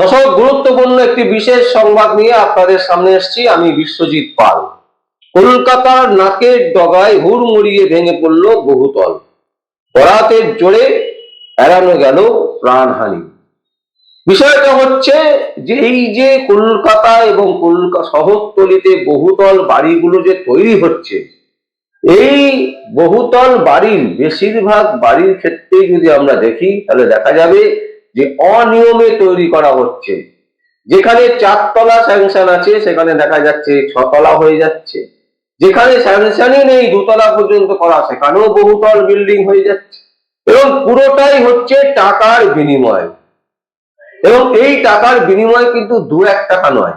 দর্শক, গুরুত্বপূর্ণ একটি বিশেষ সংবাদ নিয়ে আপনাদের সামনে এসেছি। আমি বিশ্বজিৎ পাল। কলকাতার নাকের ডগায় হুড়মুড়িয়ে ভেঙে পড়ল বহুতল। বরাতের জোরে এড়ানো গেল প্রাণহানি। বিষয়টা হচ্ছে যে, এই যে কলকাতা এবং কলকাতা শহরতলিতে বহুতল বাড়িগুলো যে তৈরি হচ্ছে, এই বহুতল বাড়ির বেশিরভাগ বাড়ির ক্ষেত্রে যদি আমরা দেখি, তাহলে দেখা যাবে যে অনিয়মে তৈরি করা হচ্ছে। যেখানে চারতলা স্যাংশন আছে, সেখানে দেখা যাচ্ছে ছতলা হয়ে যাচ্ছে। যেখানে স্যাংশনই নেই, দুতলা পর্যন্ত করা, সেখানেও বহুতল বিল্ডিং হয়ে যাচ্ছে। এবং পুরোটাই হচ্ছে টাকার বিনিময়। এবং এই টাকার বিনিময় কিন্তু দু এক টাকা নয়।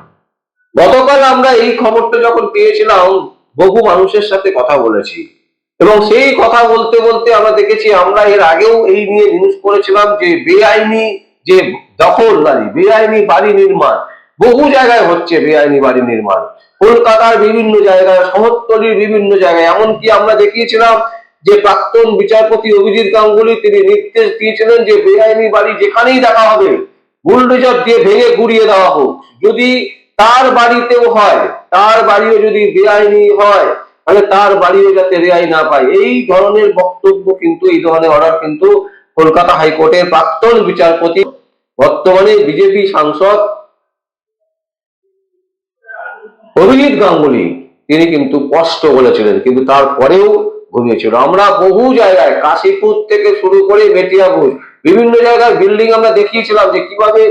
গতকাল আমরা এই খবরটা যখন পেয়েছিলাম, বহু মানুষের সাথে কথা বলেছি। এবং সেই কথা বলতে বলতে আমরা দেখেছি, আমরা এর আগেও এই নিয়ে নিউজ করেছিলাম যে বেআইনি যে দখল দখলদারি বেআইনি বাড়ি নির্মাণ, বহু জায়গায় হচ্ছে বেআইনি বাড়ি নির্মাণ। কলকাতার বিভিন্ন জায়গায়, শহরতলির বিভিন্ন জায়গায়, এমনকি আমরা দেখিয়েছিলাম যে প্রাক্তন বিচারপতি অভিজিৎ গাঙ্গুলি তিনি নির্দেশ দিয়েছিলেন যে বেআইনি বাড়ি যেখানেই দেখা হবে বুলডোজার দিয়ে ভেঙে ঘুরিয়ে দেওয়া হোক। যদি তার বাড়িতেও হয়, তার বাড়িও যদি বেআইনি হয় তাহলে তার বাড়িও যাতে রেয়াই না পায়। এই ধরনের বক্তব্য কিন্তু, এই ধরনের অর্ডার কিন্তু কলকাতা হাইকোর্টের প্রাক্তন বিচারপতি, বর্তমানে বিজেপি সাংসদ অভিজিৎ গাঙ্গুলি, তিনি কিন্তু স্পষ্ট বলেছিলেন, কিন্তু তারপরেও ঘুমিয়েছিল। আমরা বহু জায়গায়, কাশীপুর থেকে শুরু করে মেটিয়াপুর, বিভিন্ন জায়গায় বিল্ডিং আমরা দেখিয়েছিলাম যে কীভাবে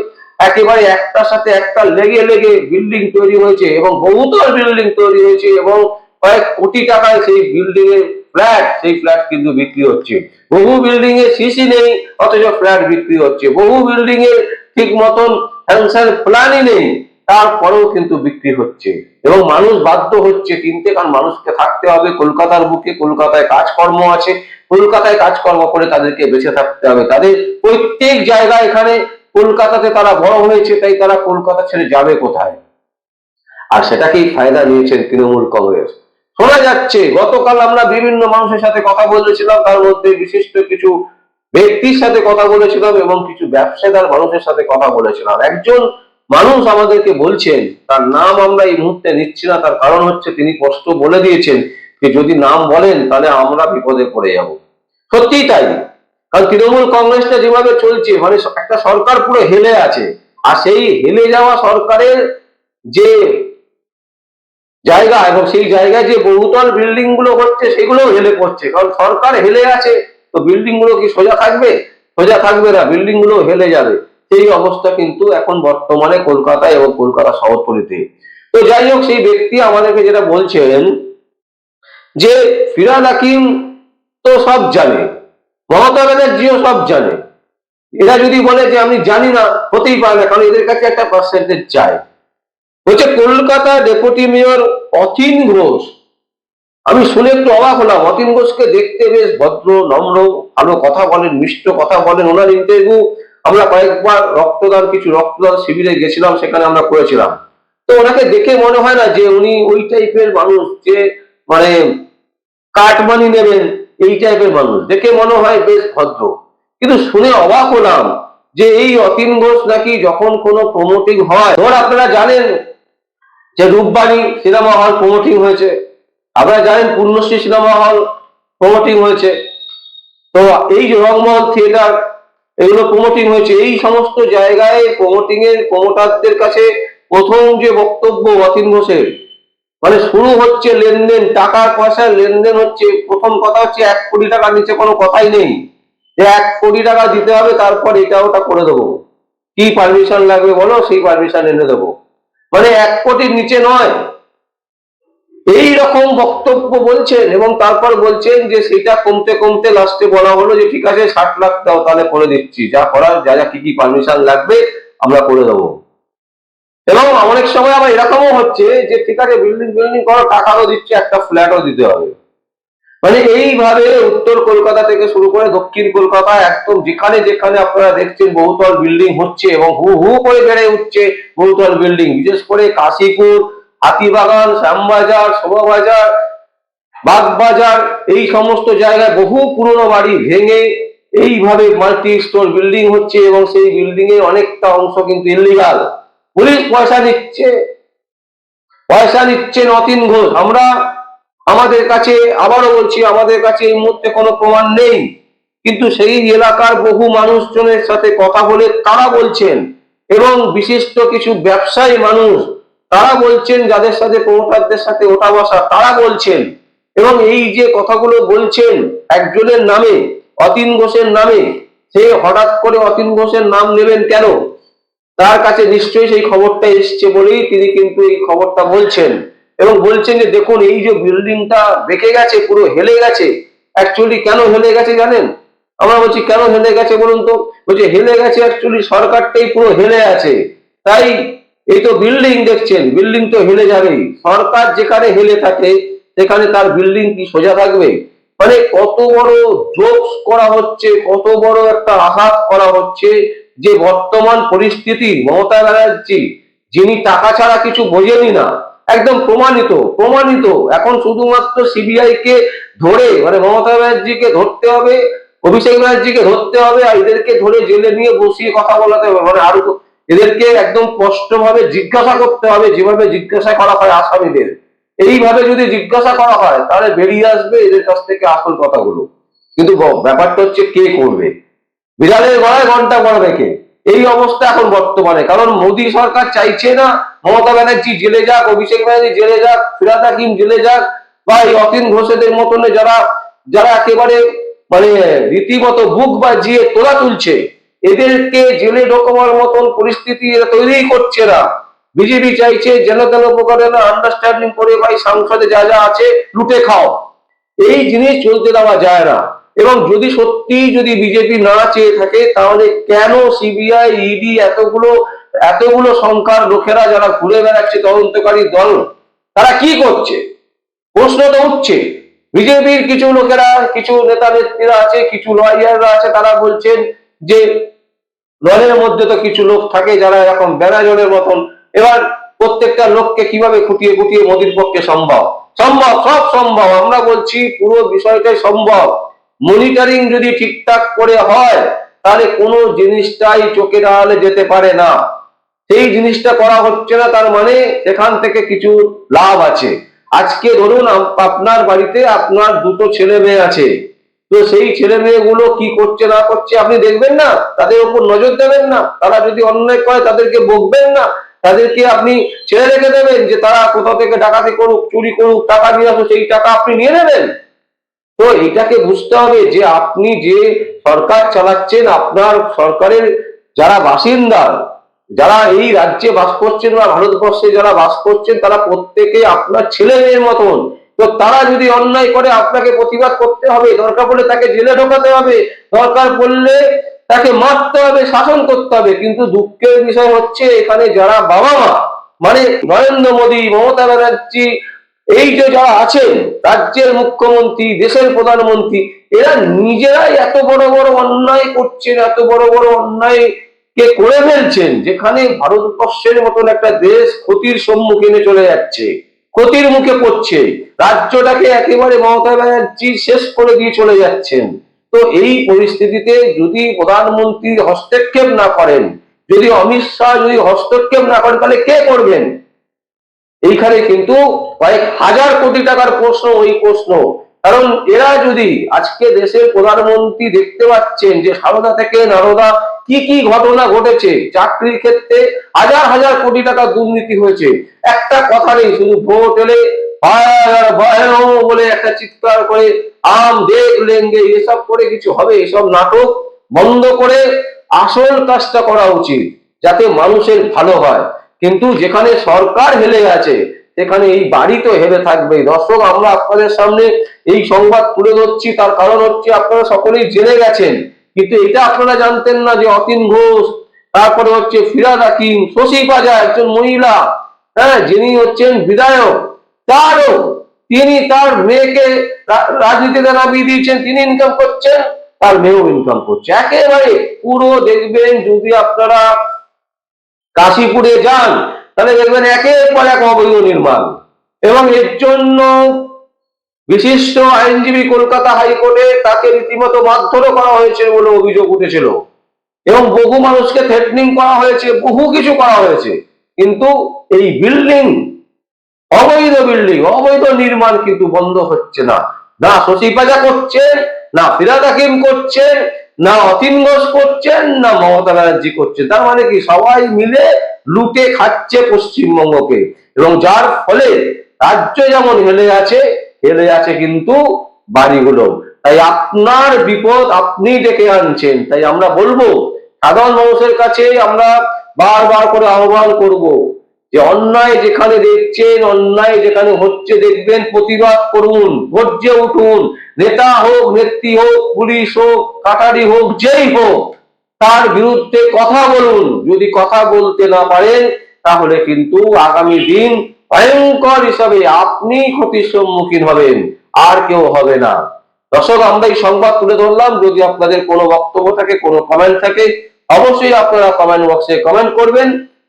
একেবারে একটার সাথে একটা লেগে লেগে বিল্ডিং তৈরি হয়েছে এবং বহুতল বিল্ডিং তৈরি হয়েছে এবং কয়েক কোটি টাকায় সেই বিল্ডিং এর ফ্ল্যাট সেই ফ্ল্যাট কিন্তু বিক্রি হচ্ছে। বহু বিল্ডিং এ সিসি নেই, অথচ ফ্ল্যাট বিক্রি হচ্ছে। বহু বিল্ডিং এর ঠিক মতন ফ্যাংশন প্ল্যানই নেই, তারপরেও কিন্তু বিক্রি হচ্ছে। এবং মানুষ বাধ্য হচ্ছে কিনতে, কারণ মানুষকে থাকতে হবে। কলকাতার বুকে কলকাতায় কাজকর্ম আছে। কলকাতায় কাজকর্ম করে তাদেরকে বেঁচে থাকতে হবে। তাদের প্রত্যেক জায়গায় এখানে কলকাতাতে তারা বড় হয়েছে, তাই তারা কলকাতা ছেড়ে যাবে কোথায়? আর সেটাকেই ফায়দা নিয়েছেন তৃণমূল কংগ্রেস। শোনা যাচ্ছে। গতকাল আমরা বিভিন্ন মানুষের সাথে কথা বলেছিলাম, তার মধ্যে বিশিষ্ট কিছু ব্যক্তির সাথে কথা বলেছিলাম এবং কিছু ব্যবসাদার মানুষের সাথে কথা বলেছিলাম। একজন মানুষ আমাদেরকে বলছেন, তার নাম আমরা এই মুহূর্তে নিচ্ছি না, তার কারণ হচ্ছে তিনি কষ্ট বলে দিয়েছেন যে যদি নাম বলেন, তাহলে আমরা বিপদে পড়ে যাব। সত্যিই তাই। কারণ তৃণমূল কংগ্রেসটা যেভাবে চলছে মানে একটা সরকার পুরো হেলে আছে। আর সেই হেলে যাওয়া সরকারের যে জায়গা এবং সেই জায়গায় যে বহুতল বিল্ডিংগুলো হচ্ছে সেগুলোও হেলে পড়ছে। কারণ সরকার হেলে আছে, তো বিল্ডিংগুলো কি সোজা থাকবে? সোজা থাকবে না বিল্ডিংগুলো হেলে যাবে। সেই অবস্থা কিন্তু এখন বর্তমানে কলকাতায় এবং কলকাতা শহরতলিতে। তো যাই হোক, সেই ব্যক্তি আমাদেরকে যেটা বলছেন যে ফিরাদ হাকিম তো সব জানে, মমতা ব্যানার্জিও সব জানে। এরা যদি বলে যে আমি জানি না, হতেই পারে না, কারণ এদের কাছে একটা পার্সেন্টেজ চাই। বলছে কলকাতা ডেপুটি মেয়র অতীন ঘোষ। আমি শুনে একটু অবাক হলাম। অতীন ঘোষকে দেখতে বেশ ভদ্র, নম্র, ভালো কথা বলেন, মিষ্ট কথা বলেন। ওনার ইন্টারভিউ আমরা কয়েকবার রক্তদান, কিছু রক্তদান শিবিরে গেছিলাম, সেখানে আমরা করেছিলাম। তো ওনাকে দেখে মনে হয় না যে উনি ওই টাইপের মানুষ, যে মানে কাটমানি নেবেন, এই টাইপের মানুষ। দেখে মনে হয় বেশ ভদ্র। কিন্তু শুনে অবাক হলাম যে এই অতীন ঘোষ নাকি যখন কোনো প্রমোটিং হয় ধর আপনারা জানেন যে রূপবাণী সিনেমা হল প্রমোটিং হয়েছে। আপনারা জানেন পূর্ণশ্রী সিনেমা হল প্রমোটিং হয়েছে। তো এই রংমহল থিয়েটার এগুলো প্রমোটিং হয়েছে। এই সমস্ত জায়গায় প্রমোটিং এর প্রমোটারদের কাছে প্রথম যে বক্তব্য অতীন ঘোষের মানে শুরু হচ্ছে লেনদেন, টাকার পয়সা লেনদেন হচ্ছে। প্রথম কথা হচ্ছে এক কোটি টাকার নিচে কোনো কথাই নেই। যে এক কোটি টাকা দিতে হবে, তারপর এটা ওটা করে দেবো। কি পারমিশন লাগবে বলো? সেই পারমিশন এনে দেবো। মানে এক কোটির নিচে নয়। এই রকম বক্তব্য বলছেন এবং তারপর বলছেন যে সেটা কমতে কমতে লাস্টে বলা হলো যে ঠিক আছে, ষাট লাখ দাও, তাহলে করে দিচ্ছি। যা করার, যা যা কি কি পারমিশন লাগবে, আমরা করে দেবো। এবং অনেক সময় আবার এরকমও হচ্ছে যে ঠিক আছে বিল্ডিং বিল্ডিং করার টাকাও দিচ্ছে, একটা ফ্ল্যাটও দিতে হবে। মানে এইভাবে উত্তর কলকাতা থেকে শুরু করে দক্ষিণ কলকাতা, একদম যেখানে যেখানে আপনারা দেখছেন বহুতল বিল্ডিং হচ্ছে এবং হু হু করে বেড়ে উঠছে বহুতল বিল্ডিং বিশেষ করে কাশীপুর, হাতিবাগান, শ্যামবাজার, শোভাবাজার, বাগবাজার, এই সমস্ত জায়গায় বহু পুরনো বাড়ি ভেঙে এইভাবে মাল্টি স্টোর বিল্ডিং হচ্ছে এবং সেই বিল্ডিং এর অনেকটা অংশ কিন্তু ইলিগাল পুলিশ পয়সা নিচ্ছে পয়সা নিচ্ছেন অতীন ঘোষ। আমরা আমাদের কাছে, আবারও বলছি, আমাদের কাছে এই মুহূর্তে কোনো প্রমাণ নেই। কিন্তু সেই এলাকার বহু মানুষজনের সাথে কথা বলে তারা বলছেন, এবং বিশিষ্ট কিছু ব্যবসায়ী মানুষ তারা বলছেন, যাদের সাথে প্রমোটারদের সাথে ওঠা বসা তারা বলছেন, এবং এই যে কথাগুলো বলছেন একজনের নামে, অতীন ঘোষের নামে, সে হঠাৎ করে অতীন ঘোষের নাম নেবেন কেন? তার কাছে নিশ্চয়ই সেই খবরটা এসছে বলেই তিনি কিন্তু এই খবরটা বলছেন। এবং বলছেন যে, দেখুন, এই যে বিল্ডিংটা বেঁকে গেছে, পুরো হেলে গেছে অ্যাকচুয়ালি কেন হেলে গেছে জানেন? আমরা বলছি, কেন হেলে গেছে বলুন তো? বলছে, হেলে গেছে অ্যাকচুয়ালি সরকারটাই পুরো হেলে আছে। তাই এই তো বিল্ডিং দেখছেন বিল্ডিং তো হেলে যাবেই। সরকার যেখানে হেলে থাকে, সেখানে তার বিল্ডিং কি সোজা থাকবে? মানে কত বড় জোকস করা হচ্ছে, কত বড় একটা আঘাত করা হচ্ছে, যে বর্তমান পরিস্থিতি মমতা ব্যানার্জি, যিনি টাকা ছাড়া কিছু বোঝেনি না একদম প্রমাণিত প্রমাণিত। এখন শুধুমাত্র সিবিআই কে ধরে মানে মমতা ব্যানার্জিকে ধরতে হবে, অভিষেক ব্যানার্জিকে ধরতে হবে, আর এদেরকে ধরে জেলে নিয়ে বসিয়ে কথা বলাতে হবে। মানে আরও এদেরকে একদম স্পষ্টভাবে জিজ্ঞাসা করতে হবে, যেভাবে জিজ্ঞাসা করা হয় আসামিদের। এইভাবে যদি জিজ্ঞাসা করা হয়, তাহলে বেরিয়ে আসবে এদের কাছ থেকে আসল কথাগুলো। কিন্তু ব্যাপারটা হচ্ছে কে করবে? বিড়ালের গলায় ঘণ্টা পড়বে কে? এই অবস্থা এখন বর্তমানে। কারণ মোদী সরকার চাইছে না, মমতা ব্যানার্জি জেলে যাক, অভিষেক ব্যানার্জি জেলে যাক, ফিরাদ হাকিম জেলে যাক, বা এই অতীন ঘোষেদের মতন যারা যারা একেবারে মানে রীতিমতো বুক বাজিয়ে তোলা তুলছে, এদেরকে জেলে ঢোকাবার মতন পরিস্থিতি তৈরি করছে না। বিজেপি চাইছে যেন তেন প্রকারে না আন্ডারস্ট্যান্ডিং করে ভাই, সংসদে যা যা আছে লুটে খাও। এই জিনিস চলতে দেওয়া যায় না। এবং যদি সত্যি যদি বিজেপি না চেয়ে থাকে, তাহলে কেন সিবিআই ইডি এতগুলো এতগুলো সংখ্যার লোকেরা যারা ঘুরে বেড়াচ্ছে তদন্তকারী দল, তারা কি করছে? প্রশ্ন তো উঠছে। বিজেপির কিছু লোকেরা, কিছু নেতা নেত্রীরা আছে, কিছু লয়াররা আছে, তারা বলছেন যে দলের মধ্যে তো কিছু লোক থাকে যারা এরকম বেনাজনের মতন। এবার প্রত্যেকটা লোককে কীভাবে খুঁটিয়ে খুঁটিয়ে মোদির পক্ষে সম্ভব? সম্ভব, সব সম্ভব। আমরা বলছি পুরো বিষয়টাই সম্ভব। মনিটরিং যদি ঠিকঠাক করে হয়, তাহলে কোনো জিনিসটাই চোখের আড়ালে যেতে পারে না। সেই জিনিসটা করা হচ্ছে না, তার মানে সেখান থেকে কিছু লাভ আছে। আজকে ধরুন আপনার বাড়িতে আপনার দুটো ছেলে মেয়ে আছে। তো সেই ছেলে মেয়েগুলো কি করছে, না করছে, আপনি দেখবেন না? তাদের উপর নজর দেবেন না। তারা যদি অন্যায় করে, তাদেরকে বকবেন না। তাদেরকে আপনি ছেড়ে রেখে দেবেন যে, তারা কোথা থেকে ডাকাতি করুক, চুরি করুক, টাকা নিয়ে আসুক, সেই টাকা আপনি নিয়ে নেবেন। তো এটাকে বুঝতে হবে যে আপনি যে সরকার চালাচ্ছেন, আপনার সরকারের যারা বাসিন্দা, যারা এই রাজ্যে বাস করছেন বা ভারতবর্ষে যারা বাস করছেন, তারা প্রত্যেকে আপনার ছেলে মেয়ের মতন। তো তারা যদি অন্যায় করে, আপনাকে প্রতিবাদ করতে হবে, দরকার পড়লে তাকে জেলে ঢোকাতে হবে, দরকার পড়লে তাকে মারতে হবে, শাসন করতে হবে। কিন্তু দুঃখের বিষয় হচ্ছে, এখানে যারা বাবা মা মানে নরেন্দ্র মোদী, মমতা ব্যানার্জি এই যে যারা আছেন, রাজ্যের মুখ্যমন্ত্রী, দেশের প্রধানমন্ত্রী, এরা নিজেরাই এত বড় বড় অন্যায় করছেন, এত বড় বড় অন্যায় কে করে ফেলছেন, যেখানে ভারতবর্ষের মতন একটা দেশ ক্ষতির সম্মুখীনে চলে যাচ্ছে, ক্ষতির মুখে পড়ছে, রাজ্যটাকে একেবারে মমতা ব্যানার্জি শেষ করে দিয়ে চলে যাচ্ছেন। তো এই পরিস্থিতিতে যদি প্রধানমন্ত্রী হস্তক্ষেপ না করেন, যদি অমিত শাহ যদি হস্তক্ষেপ না করেন, তাহলে কে করবেন? এইখানে কিন্তু কয়েক হাজার কোটি টাকার প্রশ্ন, ওই প্রশ্ন। কারণ এরা যদি আজকে দেশের প্রধানমন্ত্রী দেখতে পাচ্ছেন যে সারদা থেকে নারদা কি কি ঘটনা ঘটেছে, চাকরির ক্ষেত্রে হাজার হাজার কোটি টাকা দুর্নীতি হয়েছে। একটা কথা নেই, শুধু ভোট এলে বলে একটা চিৎকার করে আম দেখ লেঙ্গে এসব করে কিছু হবে, এসব নাটক বন্ধ করে আসল কাজটা করা উচিত, যাতে মানুষের ভালো হয়। কিন্তু যেখানে সরকার হেলে আছে সেখানে এই বাড়ি তো হেলে থাকবে দর্শক, আমরা আপনাদের সামনে এই সংবাদ তুলে ধরছি। তার কারণ হচ্ছে আপনারা সকলেই জেনে গেছেন। কিন্তু এটা আপনারা জানতেন না যে অতীন ঘোষ, তারপরে হচ্ছে ফিরাদ হাকিম, শশী পাজা একজন মহিলা হ্যাঁ যিনি হচ্ছেন বিধায়ক। তারও তিনি তার মেয়েকে রাজনীতিতে নামিয়ে দিয়েছেন। তিনি ইনকাম করছেন, তার মেয়েও ইনকাম করছে। একেবারে পুরো দেখবেন, যদি আপনারা কাশীপুরে যান, তাহলে দেখবেন একের পর এক অবৈধ নির্মাণ। এবং এর জন্য বিশিষ্ট আইনজীবী কলকাতা হাইকোর্টে তাকে রীতিমতো মারধরও করা হয়েছে বলে অভিযোগ উঠেছিল। এবং বহু মানুষকে থ্রেটনিং করা হয়েছে, বহু কিছু করা হয়েছে। কিন্তু এই বিল্ডিং অবৈধ বিল্ডিং অবৈধ নির্মাণ কিন্তু বন্ধ হচ্ছে না। না শশী পাজা করছেন, না ফিরাদ হাকিম করছেন না অতীন ঘোষ করছেন, না মমতা ব্যানার্জি করছেন। তার মানে কি? সবাই মিলে লুটে খাচ্ছে পশ্চিমবঙ্গকে। এবং যার ফলে রাজ্য যেমন হেলে আছে হেলে আছে কিন্তু বাড়িগুলো। তাই আপনার বিপদ আপনি ডেকে আনছেন। তাই আমরা বলব, সাধারণ মানুষের কাছে আমরা বারবার করে আহ্বান করব। যে অন্যায় যেখানে দেখছেন, অন্যায় যেখানে হচ্ছে দেখবেন, প্রতিবাদ করুন গর্জে উঠুন। নেতা হোক, নেত্রী হোক, পুলিশ হোক, কাটারি হোক, যেই হোক, তার বিরুদ্ধে কথা বলুন। যদি কথা বলতে না পারেন, তাহলে কিন্তু আগামী দিন ভয়ঙ্কর হিসাবে আপনি ক্ষতির সম্মুখীন হবেন, আর কেউ হবে না। দর্শক, আমরা এই সংবাদ তুলে ধরলাম। যদি আপনাদের কোনো বক্তব্য থাকে, কোনো কমেন্ট থাকে, অবশ্যই আপনারা কমেন্ট বক্সে কমেন্ট করবেন।